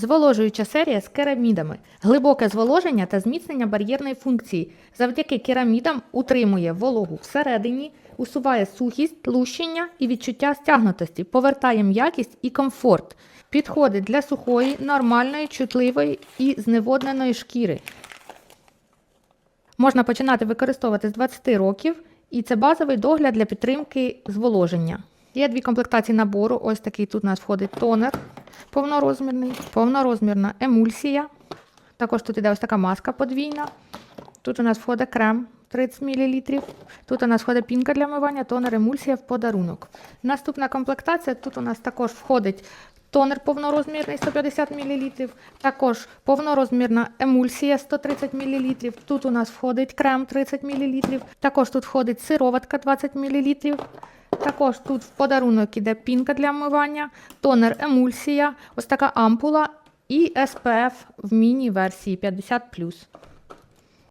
Зволожуюча серія з керамідами. Глибоке зволоження та зміцнення бар'єрної функції. Завдяки керамідам утримує вологу всередині, усуває сухість, лущення і відчуття стягнутості, повертає м'якість і комфорт. Підходить для сухої, нормальної, чутливої і зневодненої шкіри. Можна починати використовувати з 20 років, і це базовий догляд для підтримки зволоження. Є дві комплектації набору. Ось такий тут у нас входить тонер повнорозмірний, повнорозмірна емульсія. Також тут іде ось така маска подвійна. Тут у нас входить крем 30 мл. Тут у нас входить пінка для мивання, тонер емульсія в подарунок. Наступна комплектація. Тут у нас також входить тонер повнорозмірний 150 мл. Також повнорозмірна емульсія 130 мл. Тут у нас входить крем 30 мл. Також тут входить сироватка 20 мл. Також тут в подарунок іде пінка для вмивання, тонер емульсія, ось така ампула і SPF в міні-версії 50.